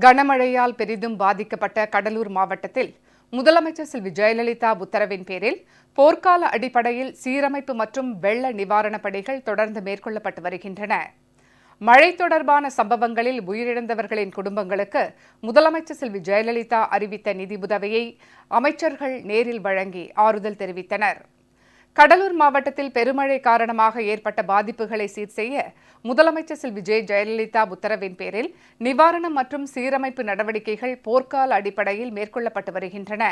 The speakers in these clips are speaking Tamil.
கனமழையால் பெரிதும் பாதிக்கப்பட்ட கடலூர் மாவட்டத்தில் முதலமைச்சர் செல்வி ஜெயலலிதா உத்தரவின் பேரில் போர்க்கால அடிப்படையில் சீரமைப்பு மற்றும் வெள்ள நிவாரணப் பணிகள் தொடர்ந்து மேற்கொள்ளப்பட்டு வருகின்றன. மழை தொடர்பான சம்பவங்களில் உயிரிழந்தவர்களின் குடும்பங்களுக்கு முதலமைச்சர் செல்வி ஜெயலலிதா அறிவித்த நிதி உதவியை அமைச்சர்கள் நேரில் வழங்கி ஆறுதல் தெரிவித்தனர். கடலூர் மாவட்டத்தில் பெருமழை காரணமாக ஏற்பட்ட பாதிப்புகளை சீர் செய்ய முதலமைச்சர் செல்வி ஜெ. ஜெயலலிதா உத்தரவின் பேரில் நிவாரணம் மற்றும் சீரமைப்பு நடவடிக்கைகள் போர்க்கால அடிப்படையில் மேற்கொள்ளப்பட்டு வருகின்றன.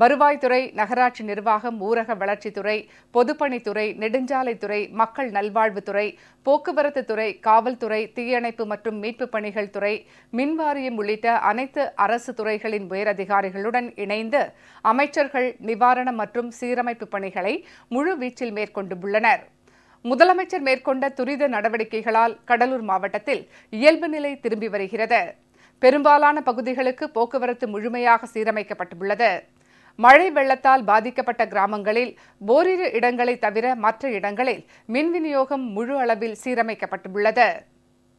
வருவாய்த்துறை நகராட்சி நிர்வாகம் ஊரக வளர்ச்சித்துறை பொதுப்பணித்துறை நெடுஞ்சாலைத்துறை மக்கள் நல்வாழ்வுத்துறை போக்குவரத்து துறை காவல்துறை தீயணைப்பு மற்றும் மீட்புப் பணிகள் துறை மின்வாரியம் உள்ளிட்ட அனைத்து அரசு துறைகளின் உயரதிகாரிகளுடன் இணைந்து அமைச்சர்கள் நிவாரணம் மற்றும் சீரமைப்பு பணிகளை முழுவீச்சில் மேற்கொண்டுள்ளனர். முதலமைச்சர் மேற்கொண்ட துரித நடவடிக்கைகளால் கடலூர் மாவட்டத்தில் இயல்பு நிலை திரும்பி வருகிறது. பெரும்பாலான பகுதிகளுக்கு போக்குவரத்து முழுமையாக சீரமைக்கப்பட்டுள்ளது. மழை வெள்ளத்தால் பாதிக்கப்பட்ட கிராமங்களில் ஓரிரு இடங்களை தவிர மற்ற இடங்களில் மின் விநியோகம் முழு அளவில் சீரமைக்கப்பட்டுள்ளது.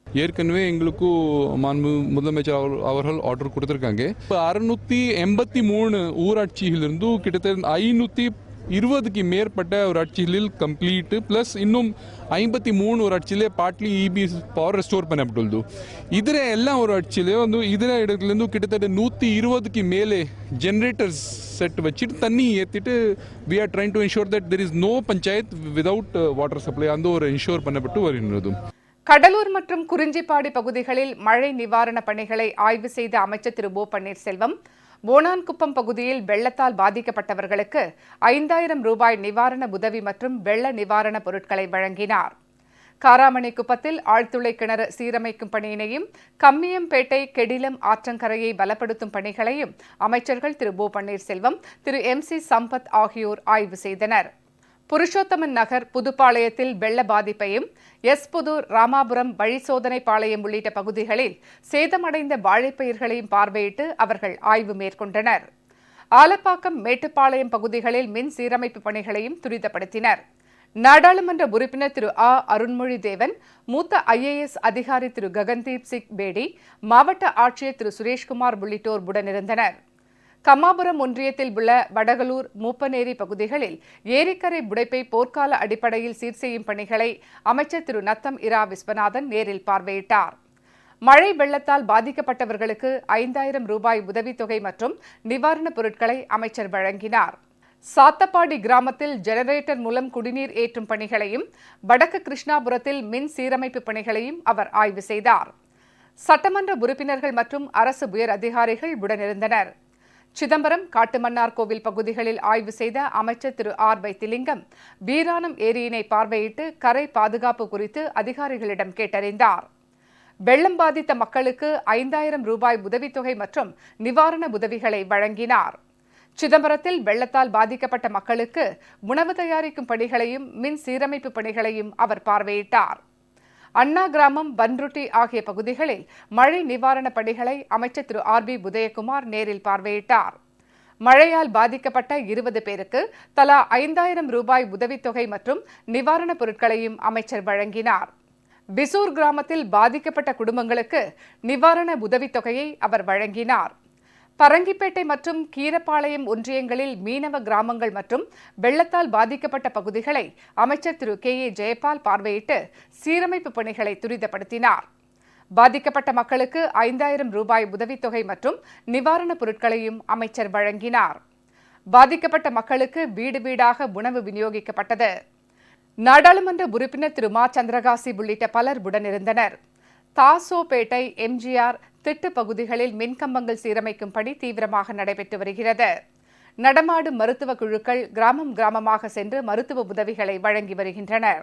ஏற்கனவே எங்களுக்கும் மாண்பு முதலமைச்சர் அவர் அவர்கள் ஆர்டர் கொடுத்துருக்காங்க. இப்போ அறுநூத்தி எண்பத்தி மூணு ஊராட்சியிலிருந்து கிட்டத்தட்ட ஐநூற்றி இருபதுக்கு மேற்பட்ட ஒரு ஆட்சியில் கம்ப்ளீட்டு ப்ளஸ் இன்னும் ஐம்பத்தி மூணு ஒரு ஆட்சியிலே பார்ட்லி இபி பவர் ரெஸ்டோர் பண்ணப்பட்டுள்ளது. இதர எல்லாம் ஒரு ஆட்சியிலே வந்து இதர இடத்துலேருந்து கிட்டத்தட்ட நூற்றி இருபதுக்கு மேலே ஜென்ரேட்டர்ஸ் செட் வச்சுட்டு தண்ணி ஏற்றிட்டு we are trying to ensure that there is no panchayat without water supply அந்த ஒரு என்ஷோர் பண்ணப்பட்டு வருகிறது. கடலூர் மற்றும் குறிஞ்சிப்பாடி பகுதிகளில் மழை நிவாரண பணிகளை ஆய்வு செய்த அமைச்சர் திரு ஓ பன்னீர்செல்வம் போனான்குப்பம் பகுதியில் வெள்ளத்தால் பாதிக்கப்பட்டவர்களுக்கு ஐந்தாயிரம் ரூபாய் நிவாரண உதவி மற்றும் வெள்ள நிவாரணப் பொருட்களை வழங்கினார். காராமணி குப்பத்தில் ஆழ்துளை கிணறு சீரமைக்கும் பணியினையும் கம்மியம்பேட்டை கெடிலம் ஆற்றங்கரையை பலப்படுத்தும் பணிகளையும் அமைச்சர்கள் திரு ஓ பன்னீர்செல்வம் திரு எம் சி சம்பத் ஆகியோர் ஆய்வு செய்தனர். புருஷோத்தமன் நகர் புதுப்பாளையத்தில் வெள்ள பாதிப்பையும் எஸ் புதூர் ராமாபுரம் வழிசோதனை பாளையம் உள்ளிட்ட பகுதிகளில் சேதமடைந்த வாழைப்பயிர்களையும் பார்வையிட்டு அவர்கள் ஆய்வு மேற்கொண்டனர். ஆலப்பாக்கம் மேட்டுப்பாளையம் பகுதிகளில் மின் சீரமைப்பு பணிகளையும் துரிதப்படுத்தினர். நாடாளுமன்ற உறுப்பினர் திரு ஆ. அருண்மொழி தேவன் மூத்த ஐஏஎஸ் அதிகாரி திரு ககன்தீப் சிங் பேடி மாவட்ட ஆட்சியர் திரு சுரேஷ்குமார் உள்ளிட்டோர் உடனிருந்தனர். கம்மாபுரம் ஒன்றியத்தில் உள்ள வடகலூர் மூப்பநேரி பகுதிகளில் ஏரிக்கரை புடைப்பை போர்க்கால அடிப்படையில் சீர் செய்யும் பணிகளை அமைச்சர் திரு நத்தம் இரா விஸ்வநாதன் நேரில் பார்வையிட்டார். மழை வெள்ளத்தால் பாதிக்கப்பட்டவர்களுக்கு ஐந்தாயிரம் ரூபாய் உதவித்தொகை மற்றும் நிவாரணப் பொருட்களை அமைச்சர் வழங்கினார். சாத்தப்பாடி கிராமத்தில் ஜெனரேட்டர் மூலம் குடிநீர் ஏற்றும் பணிகளையும் வடக்கு கிருஷ்ணாபுரத்தில் மின் சீரமைப்பு பணிகளையும் அவர் ஆய்வு செய்தார். சட்டமன்ற உறுப்பினர்கள் மற்றும் அரசு உயர் அதிகாரிகள் உடனிருந்தனர். சிதம்பரம் காட்டுமன்னார் கோவில் பகுதிகளில் ஆய்வு செய்த அமைச்சர் திரு. ஆர். வைத்திலிங்கம் வீராணம் ஏரியினை பார்வையிட்டு கரை பாதுகாப்பு குறித்து அதிகாரிகளிடம் கேட்டறிந்தார். வெள்ளம் பாதித்த மக்களுக்கு ஐந்தாயிரம் ரூபாய் உதவித்தொகை மற்றும் நிவாரண உதவிகளை வழங்கினார். சிதம்பரத்தில் வெள்ளத்தால் பாதிக்கப்பட்ட மக்களுக்கு உணவு தயாரிக்கும் பணிகளையும் மின் சீரமைப்பு பணிகளையும் அவர் பார்வையிட்டார். அண்ணா கிராமம் பன்ருட்டி ஆகிய பகுதிகளில் மழை நிவாரணப் பணிகளை அமைச்சர் திரு ஆர் பி உதயகுமார் நேரில் பார்வையிட்டார். மழையால் பாதிக்கப்பட்ட இருபது பேருக்கு தலா ஐந்தாயிரம் ரூபாய் உதவித்தொகை மற்றும் நிவாரணப் பொருட்களையும் அமைச்சர் வழங்கினார். பிசூர் கிராமத்தில் பாதிக்கப்பட்ட குடும்பங்களுக்கு நிவாரண உதவித்தொகையை அவர் வழங்கினார். பரங்கிப்பேட்டை மற்றும் கீரப்பாளையம் ஒன்றியங்களில் மீனவ கிராமங்கள் மற்றும் வெள்ளத்தால் பாதிக்கப்பட்ட பகுதிகளை அமைச்சர் திரு கே ஏ ஜெயபால் பார்வையிட்டு சீரமைப்பு பணிகளை துரிதப்படுத்தினார். பாதிக்கப்பட்ட மக்களுக்கு ஐந்தாயிரம் ரூபாய் உதவித்தொகை மற்றும் நிவாரணப் பொருட்களையும் அமைச்சர் வழங்கினார். பாதிக்கப்பட்ட மக்களுக்கு வீடு வீடாக உணவு விநியோகிக்கப்பட்டது. நாடாளுமன்ற உறுப்பினர் திரு மா. சந்திரகாசி உள்ளிட்ட பலர் உடனிருந்தனர். தாசோபேட்டை எம்ஜிஆர் திட்டு பகுதிகளில் மின்கம்பங்கள் சீரமைக்கும் பணி தீவிரமாக நடைபெற்று வருகிறது. நடமாடும் மருத்துவ குழுக்கள் கிராமம் கிராமமாக சென்று மருத்துவ உதவிகளை வழங்கி வருகின்றனர்.